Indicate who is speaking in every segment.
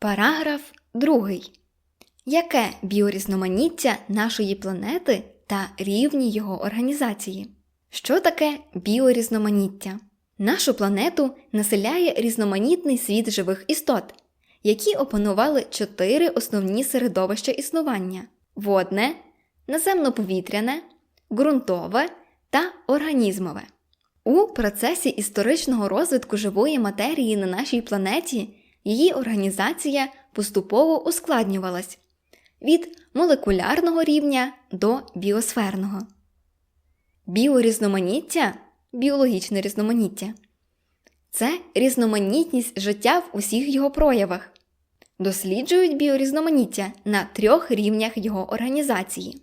Speaker 1: Параграф 2. Яке біорізноманіття нашої планети та рівні його організації? Що таке біорізноманіття? Нашу планету населяє різноманітний світ живих істот, які опанували чотири основні середовища існування: водне, наземно-повітряне, ґрунтове та організмове. У процесі історичного розвитку живої матерії на нашій планеті її організація поступово ускладнювалась від молекулярного рівня до біосферного. Біорізноманіття біологічне різноманіття це різноманітність життя в усіх його проявах. Досліджують біорізноманіття на трьох рівнях його організації.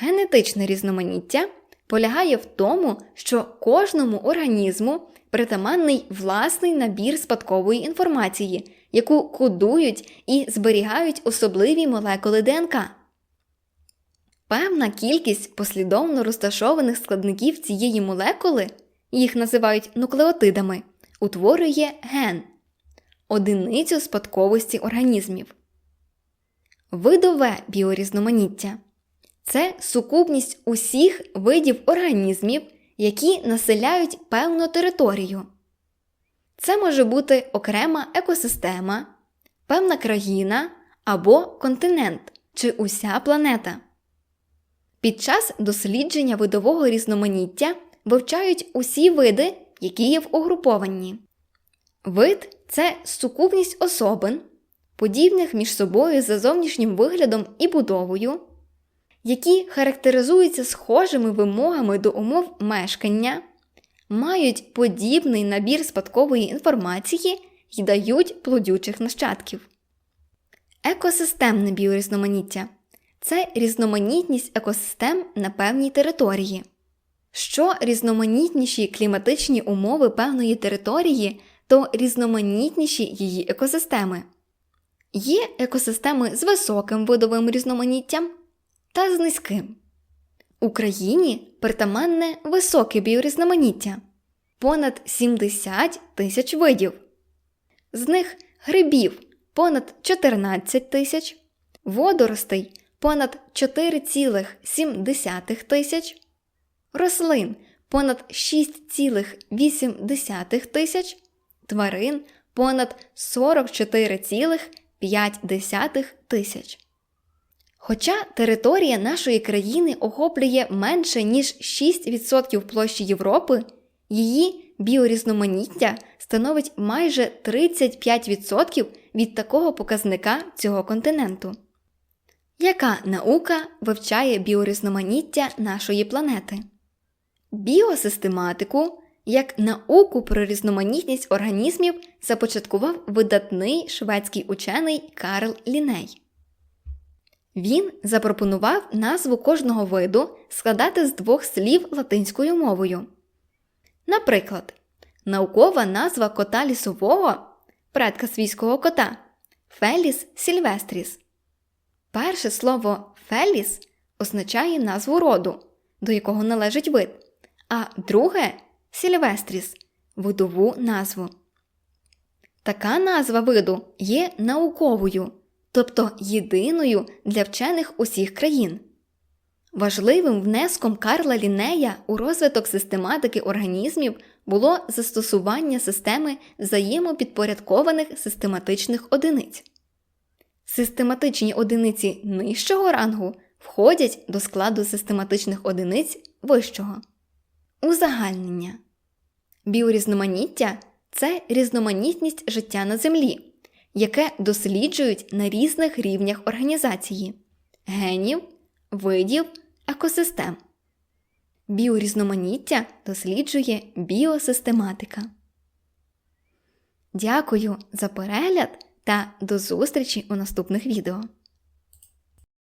Speaker 1: Генетичне різноманіття полягає в тому, що кожному організму притаманний власний набір спадкової інформації, яку кодують і зберігають особливі молекули ДНК. Певна кількість послідовно розташованих складників цієї молекули, їх називають нуклеотидами, утворює ген одиницю спадковості організмів. Видове біорізноманіття це сукупність усіх видів організмів, які населяють певну територію. Це може бути окрема екосистема, певна країна або континент чи уся планета. Під час дослідження видового різноманіття вивчають усі види, які є в угрупованні. Вид це сукупність особин, подібних між собою за зовнішнім виглядом і будовою, які характеризуються схожими вимогами до умов мешкання, мають подібний набір спадкової інформації і дають плодючих нащадків. Екосистемне біорізноманіття це різноманітність екосистем на певній території. Що різноманітніші кліматичні умови певної території, то різноманітніші її екосистеми. Є екосистеми з високим видовим різноманіттям та з низьким. Україні притаманне високе біорізноманіття понад 70 тисяч видів. З них грибів понад 14 тисяч, водоростей понад 4,7 тисяч, рослин понад 6,8 тисяч, тварин понад 44,5 тисяч. Хоча територія нашої країни охоплює менше ніж 6% площі Європи, її біорізноманіття становить майже 35% від такого показника цього континенту. Яка наука вивчає біорізноманіття нашої планети? Біосистематику як науку про різноманітність організмів започаткував видатний шведський учений Карл Ліней. Він запропонував назву кожного виду складати з двох слів латинською мовою. Наприклад, наукова назва кота лісового предка свійського кота Феліс сільвестріс. Перше слово феліс означає назву роду, до якого належить вид, а друге сільвестріс видову назву. Така назва виду є науковою, тобто єдиною для вчених усіх країн. Важливим внеском Карла Лінея у розвиток систематики організмів було застосування системи взаємопідпорядкованих систематичних одиниць. Систематичні одиниці нижчого рангу входять до складу систематичних одиниць вищого. Узагальнення біорізноманіття це різноманітність життя на Землі, яке досліджують на різних рівнях організації генів, видів, екосистем. Біорізноманіття досліджує біосистематика. Дякую за перегляд та до зустрічі у наступних відео.